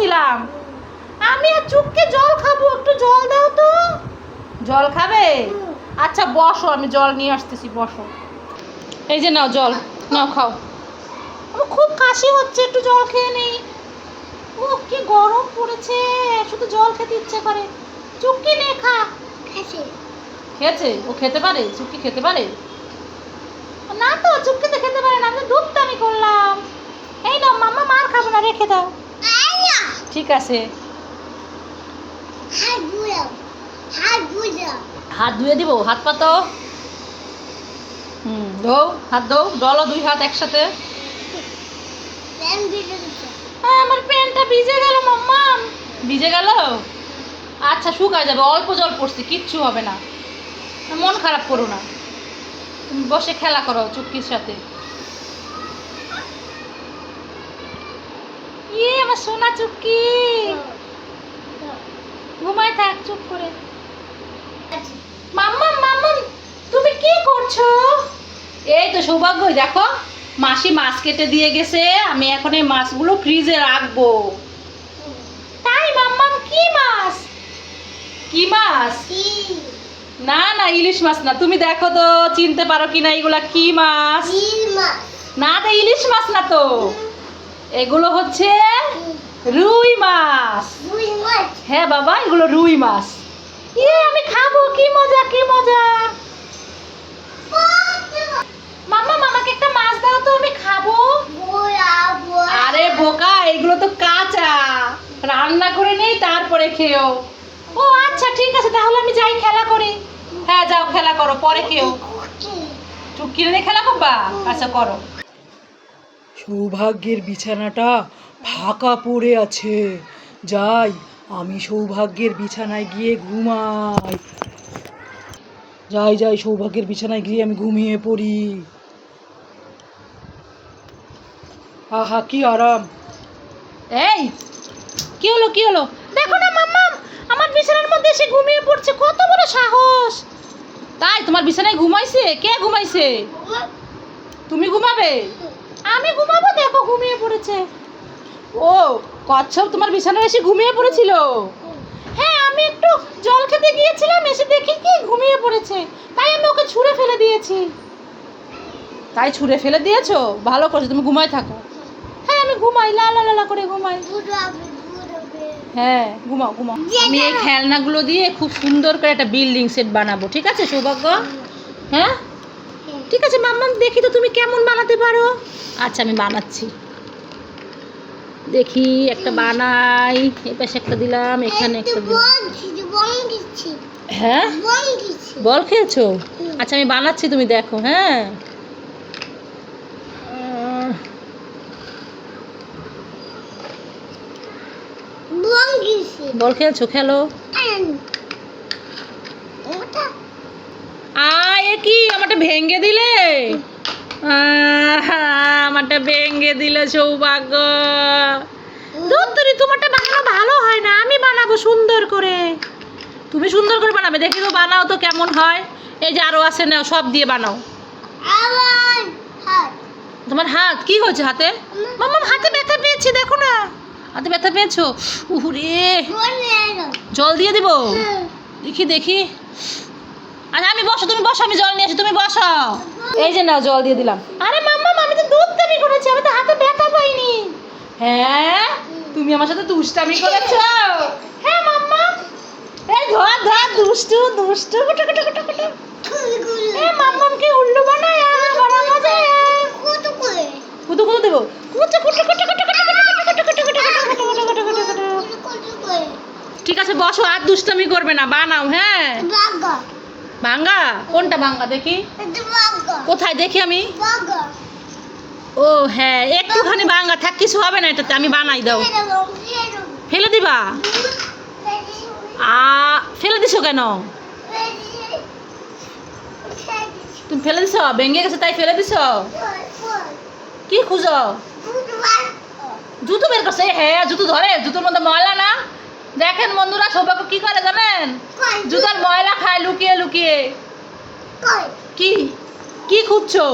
করছিলাম আমি আর চুপকে জল খাব একটু জল দাও তো। জল খাবে? আচ্ছা বসো আমি জল নিয়ে আসতেছি বসো। এই যে নাও জল নাও খাও। আমার খুব কাশি হচ্ছে একটু জল খেয়ে নেই। ও কি গরম পড়েছে শুধু জল খেতে ইচ্ছে করে। চুপকি নে খা। খেয়েছে। ও খেতে পারে? চুপকি খেতে পারে? না তো চুপকি তো খেতে পারে না আমি দুধ আমি করলাম। এই নাও মাম্মা মার খাবে না রেখে দাও। ঠিক আছে। হাত ধুয়ে দিব হাত পাতো হুম ধো হাত ধো ডলো দুই হাত একসাথে। হ্যাঁ আমার প্যান্টটা ভিজে গেল মাম্মা। ভিজে গেল? আচ্ছা শুকায় যাবে অল্প জল পড়ছে কিচ্ছু হবে না। মন খারাপ করো না। তুমি বসে খেলা করো চুক্কির সাথে ইয়ে আমার সোনা চুক্কি ঘুমায় থাক চুপ করে। মাম্মা মাম্মা তুমি কি করছ? এই তো সৌভাগ্য দেখো মাসি মাছ কেটে দিয়ে গেছে আমি এখন এই মাছগুলো ফ্রিজে রাখব। তাই মাম্মাম কি মাছ? কি মাছ? না না ইলিশ মাছ না তুমি দেখো তো চিনতে পারো কিনা এগুলা কি মাছ? না তো ইলিশ মাছ না তো। এগুলো হচ্ছে রুই মাছ। হ্যাঁ বাবা এগুলো রুই মাছ। ইয়ে আমি খাব কি মজা কি মজা। মাম্মা মামাকে একটা মাছ দাও তো আমি খাব। আরে বোকা এগুলো তো কাঁচা। রান্না করে নেই তারপরে খেও। ও আচ্ছা ঠিক আছে তাহলে আমি যাই খেলা করি। হ্যাঁ যাও খেলা করো পরে খেও। নিয়ে খেলা করবা? আচ্ছা করো। সৌভাগ্যের বিছানাটা ফাঁকা পড়ে আছে। যাই, আমি সৌভাগ্যের বিছানায় গিয়ে ঘুমাই। যাই যাই, সৌভাগ্যের বিছানায় গিয়ে আমি ঘুমিয়ে পড়ি। আহা, কি আরাম। এই, কি হলো কি হলো? দেখো না মাম্মা আমার বিছানার মধ্যে এসে ঘুমিয়ে পড়ছে, কত বড় সাহস। তাই, তোমার বিছানায় ঘুমাইছে? কে ঘুমাইছে? তুমি ঘুমাবে? আমি ঘুমাবো দেখো ঘুমিয়ে পড়েছে। ও কচ্ছপ তোমার বিছানায় এসে ঘুমিয়ে পড়েছিল? হ্যাঁ আমি একটু জল খেতে গিয়েছিলাম এসে দেখি কি ঘুমিয়ে পড়েছে। তাই আমি ওকে ছুঁড়ে ফেলে দিয়েছি। তাই ছুঁড়ে ফেলে দিয়েছ? ভালো করছ তুমি ঘুমায় থাকো। হ্যাঁ আমি ঘুমাই লা লা লা করে ঘুমাই। হ্যাঁ ঘুমাও ঘুমাও। আমি এই খেলনাগুলো দিয়ে খুব সুন্দর করে একটা বিল্ডিং সেট বানাবো ঠিক আছে সৌভাগ্য? হ্যাঁ? ঠিক আছে মাম্মাম দেখি তো তুমি কেমন বানাতে পারো। আচ্ছা আমি বানাচ্ছি। দেখি একটা বানাই এই পাশে একটা দিলাম এখানে একটা দিলাম। হ্যাঁ? বল খেলছো আচ্ছা আমি বানাচ্ছি তুমি দেখো হ্যাঁ? বল খেলছো খেলো। এ কি? আমারটা ভেঙে দিলে? আমারটা ভেঙে দিলে সৌভাগ্য। ধুত্তুরি তোমারটা বানানো ভালো হয় না। আমি বানাবো সুন্দর করে। তুমি সুন্দর করে বানাবে। দেখি তো বানাও তো কেমন হয়। এই যে আরও আছে নাও সব দিয়ে বানাও। তোমার হাত? কি হয়েছে হাতে? মাম্মা হাতে ব্যথা পেয়েছি দেখো না। হাতে ব্যথা পেয়েছ? উহুরে। জল দিয়ে দিব? দেখি দেখি। আরে আমি বসো তুমি বসো আমি জল নিয়ে আসি তুমি বসো এই যে জল দিয়ে দিলাম আরে মাম্মা আমি তো দুধ করেছি আমি তো হাতে ব্যথা পাইনি হ্যাঁ তুমি আমার সাথে দুষ্টামি করেছ হ্যাঁ মাম্মা এই ধর ধর দুষ্টু দুষ্টু এই উল্লু বানায় বড় মজা কুতু কুতু কুতু কুতু ঠিক আছে বসো আর দুষ্টামি করবে না বানাও হ্যাঁ ভাঙ্গা? কোনটা ভাঙ্গা দেখি? কোথায় দেখি আমি? ও হ্যাঁ একটুখানি ভাঙ্গা থাক কিছু হবে না এটাতে আমি বানাই দাও। ফেলে দিবা? আ ফেলে দিছো কেন? তুমি ফেলে দিছ? ভেঙে গেছে তাই ফেলে দিছ? কি খুঁজো? জুতো বের করছে? হ্যাঁ জুতো ধরে জুতোর মধ্যে ময়লা দেখেন বন্ধুরা সৌভাগ্য কি করে জানেন? জুতার ময়লা খায় লুকিয়ে লুকিয়ে। কি? কি খুঁজছো?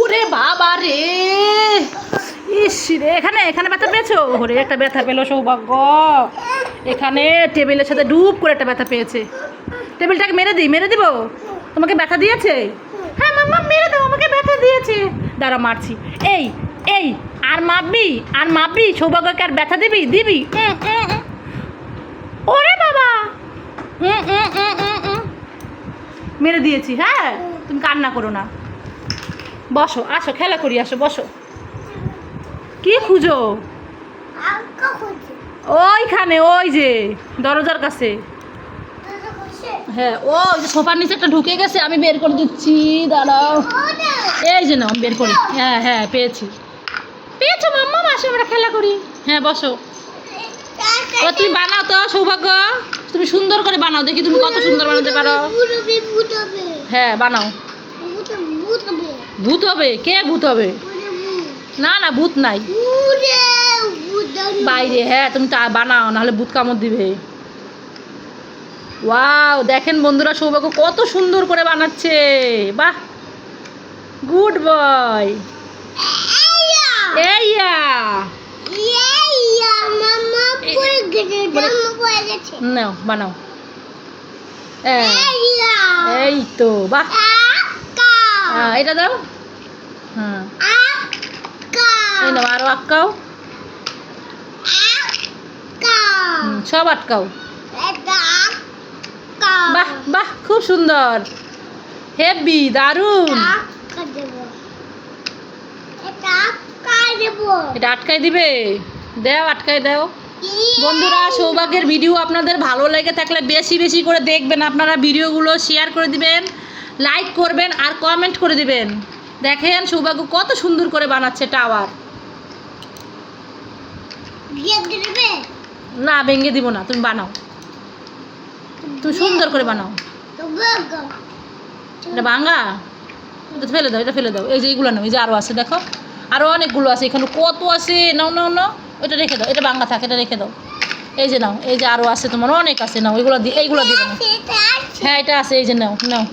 উরে বাবা রে! ইস রে এখানে এখানে ব্যথা পেয়েছ? ওরে একটা ব্যথা পেল সৌভাগ্য। এখানে টেবিলের সাথে ডুব করে একটা ব্যথা পেয়েছে। টেবিলটাকে মেরে দিই মেরে দিব? তোমাকে ব্যথা দিয়েছে? হ্যাঁ মাম্মা মেরে দাও আমাকে ব্যথা দিয়েছে। দাঁড়া মারছি। এই এই আর মাপবি আর মাপবি সৌভাগ্যকে আর ব্যথা দিবি দিবি। ওরে বাবা। মেরে দিয়েছি হ্যাঁ? তুমি কান্না করো না। বসো আসো খেলা করি আসো বসো। কি খুঁজো? ওইখানে ওই যে দরজার কাছে। হ্যাঁ ও যে সোফার নিচে একটা ঢুকে গেছে আমি বের করে দিচ্ছি দাঁড়াও। এই যে নাও বের করি। হ্যাঁ হ্যাঁ পেয়েছি। পেয়েছ মাম্মা? আসো আমরা খেলা করি। হ্যাঁ বসো। ও তুমি বানাও তো, সৌভাগ্য। তুমি সুন্দর করে বানাও, দেখি তুমি কত সুন্দর বানাতে পারো। হ্যাঁ বানাও। ভূত হবে? কে ভূত হবে? না না, ভূত নাই। বাইরে হ্যাঁ তুমি তা বানাও, নাহলে ভূত কামড় দিবে। ওয়াও, দেখেন বন্ধুরা, সৌভাগ্য কত সুন্দর করে বানাচ্ছে। বাহ! Good boy. নাও বানাও। এই তো বাহ। এটা দাও। হ্যাঁ এই নাও আরও আটকাও। হুম, সব আটকাও। বাহ বাহ খুব সুন্দর। হেভি দারুণ। এটা আটকাই দিবে? দাও আটকাই দাও। বন্ধুরা সৌভাগ্যের ভিডিও আপনাদের ভালো লেগে থাকলে বেশি বেশি করে দেখবেন। আপনারা ভিডিওগুলো শেয়ার করে দিবেন লাইক করবেন আর কমেন্ট করে দিবেন। দেখেন সৌভাগ্য কত সুন্দর করে বানাচ্ছে টাওয়ার না ভেঙে দিব না তুমি বানাও। তুমি সুন্দর করে বানাও। এটা ভাঙা? এটা ফেলে দাও এটা ফেলে দাও। এই যে এইগুলো নাও এই যে আরও আছে দেখো। আরও অনেকগুলো আছে এখানে। কত আছে? নাও নাও নাও। ওটা রেখে দাও। এটা ভাঙা থাকে এটা রেখে দাও। এই যে নাও এই যে আরও আছে তোমার। অনেক আছে নাও। এগুলো দিয়ে এইগুলো দিয়ে নাও হ্যাঁ এটা আছে। এই যে নাও নাও।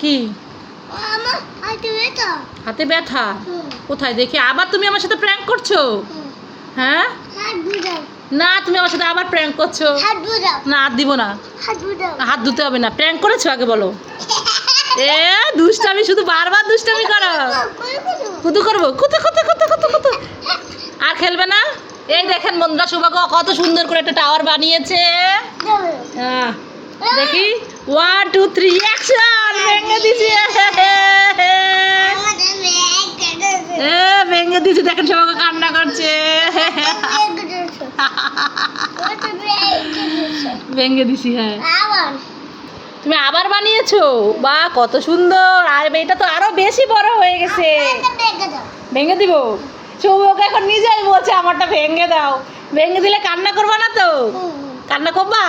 কি? হাতে ব্যথা? কোথায়? দেখি। আবার তুমি আমার সাথে প্র্যাঙ্ক করছ? হ্যাঁ? না তুমি আমার সাথে আবার প্র্যাঙ্ক করছ। না হাত দিব না। হাত ধুতে হবে না। প্র্যাঙ্ক করেছ আগে বলো। এ দুষ্টামি শুধু বারবার দুষ্টামি করো। কুতু করব কুতু কুতু কুতু কুতু কুতু আর খেলবে না? এই দেখেন বন্ধুরা সৌভাগ্য কত সুন্দর করে একটা টাওয়ার বানিয়েছে। আহ, দেখি। ওয়ান টু থ্রি অ্যাকশন ভেঙে দিছি ভেঙে দিছি দেখেন সৌভাগ্য কান্না করছে। ভেঙে দিছি হ্যাঁ। তুমি আবার বানিয়েছো? বা কত সুন্দর। আর এটা তো আরও বেশি বড় হয়ে গেছে। ভেঙে দিব। সৌভাগ্য এখন নিজেই বলছে আমারটা ভেঙে দাও। ভেঙে দিলে কান্না করবা না তো? কান্না করবা?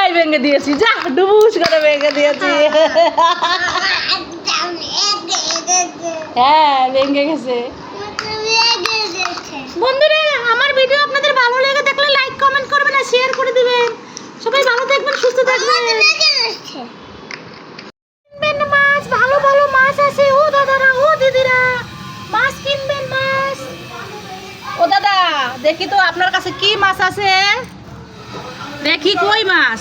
আই ভেঙে দিয়েছি। যা ডুবুস করে ভেঙে দিয়েছি। হ্যাঁ ভেঙে গেছে। বন্ধুরা দেখি কই মাছ?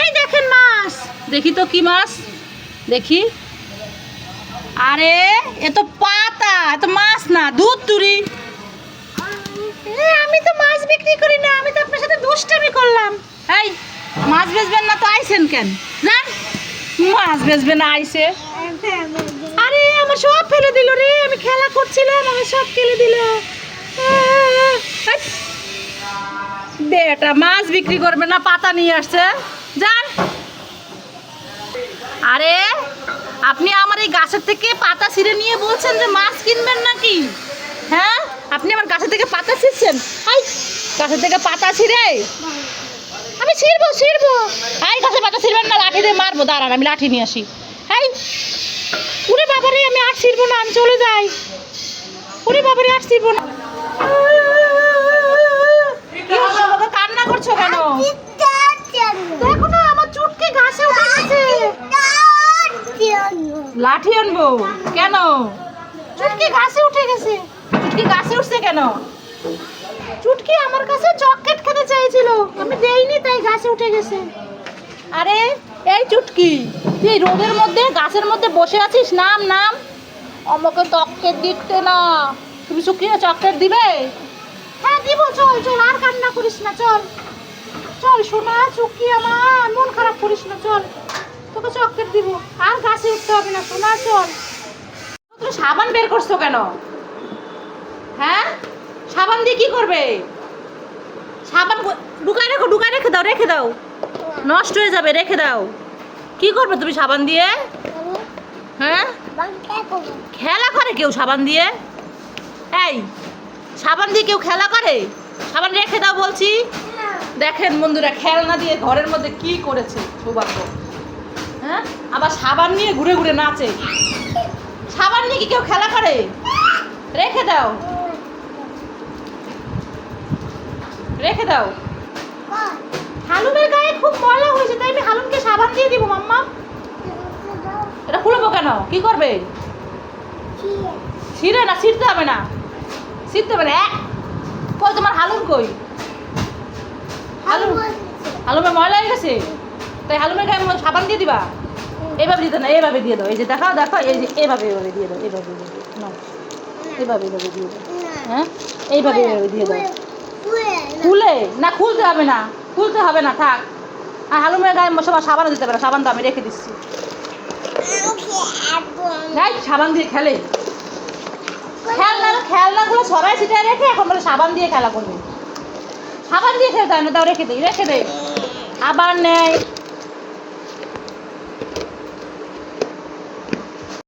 এই দেখেন মাছ। দেখি তো কি মাছ? দেখি। আরে এ তো পাতা এ তো মাছ না দুধ তুরি আমি তো মাছ বিক্রি করি না আমি তো আপনার সাথে দুষ্টামি করলাম। এই মাছ বেচবেন না তো আইছেন কেন? জান মাছ বেচবে না আইছে। আরে আমার সব ফেলে দিল রে আমি খেলা করছিলাম আমার সব ফেলে দিল। বেটা মাছ বিক্রি করবে না, পাতা নিয়ে আসছে। যান। আরে, আপনি আমার এই গাছের থেকে পাতা ছিঁড়ে নিয়ে বলছেন যে মাছ কিনবেন নাকি? হ্যাঁ? আপনি আমার গাছের থেকে পাতা ছিঁড়ছেন? আই গাছের থেকে পাতা ছিঁড়ে? আমি ছিঁড়বো ছিঁড়বো। আই গাছের পাতা ছিঁড়বেন না, লাঠি দিয়ে মারবো। দাঁড়ান, আমি লাঠি নিয়ে আসি। হাই, ওরে বাবারে, আমি আর ছিঁড়বো না, আমি চলে যাই। ওরে বাবারে, আর ছিঁড়বো না। করছ কেন? দেখো না, আমার চুটকি ঘাসে উঠে গেছে লাঠি আনব? কেন? চুটকি ঘাসে উঠে গেছে। চুটকি ঘাসে উঠছে কেন? চুটকি আমার কাছে চকলেট খেতে চাইছিল। আমি দেইনি, তাই ঘাসে উঠে গেছে। আরে, এই চুটকি, তুই রোদের মধ্যে গাছের মধ্যে বসে আছিস? নাম নাম। আমাকে চকলেট দিতে না। তুমি শুকিয়ে চকলেট দিবে? হ্যাঁ দিব চল চল আর কান্না করিস না চল। চল সোনা চুকি আমার মন খারাপ করিস না চল। তোকে চকলেট দিব আর গাছে উঠতে হবে না সোনা চল। তুমি সাবান বের করছ কেন? হ্যাঁ? সাবান দিয়ে কি করবে? সাবান ঢুকায় রেখো ঢুকায় রেখে দাও রেখে দাও। নষ্ট হয়ে যাবে রেখে দাও। কি করবে তুমি সাবান দিয়ে? হ্যাঁ? খেলা করে কেউ সাবান দিয়ে? এই সাবান দিয়ে কেউ খেলা করে? সাবান রেখে দাও বলছি। দেখেন বন্ধুরা খেলনা দিয়ে ঘরের মধ্যে কি করেছে সৌভাগ্য। হ্যাঁ? আবার সাবান নিয়ে ঘুরে ঘুরে নাচে। সাবান নিয়ে কি কেউ খেলা করে? রেখে দাও। রেখে দাও। হালুমের গায়ে খুব ময়লা হয়েছে তাই আমি হালুমকে সাবান দিয়ে দিব মাম্মা। এটা খুলবো কেন? কি করবে? ছিঁড়ে। না ছিঁড়তে হবে না। এক কই তোমার হালুম কই? হালুম হালুমের ময়লা হয়ে গেছে? তাই হালুমের গায়ে ম- সাবান দিয়ে দিবা? এইভাবে দিতে না এইভাবে দিয়ে দাও। এই যে দেখাও দেখো এই যে এইভাবে এইভাবে দিয়ে দাও নাও এইভাবে এইভাবে দিয়ে দাও। হ্যাঁ? এইভাবে এইভাবে দিয়ে দাও। খুলে না। খুলতে হবে না। খুলতে হবে না থাক। আর হালুমের গায়ে সবার সাবান দিতে পারে সাবান তো আমি রেখে দিচ্ছি। সাবান দিয়ে খেলে। খেলনা খেলনাগুলো সবাই ছিটায় রেখে এখন বলে সাবান দিয়ে খেলা করবে। সাবান দিয়ে খেলতে হয় না তাও রেখে দিই রেখে দেয় আবার নেয়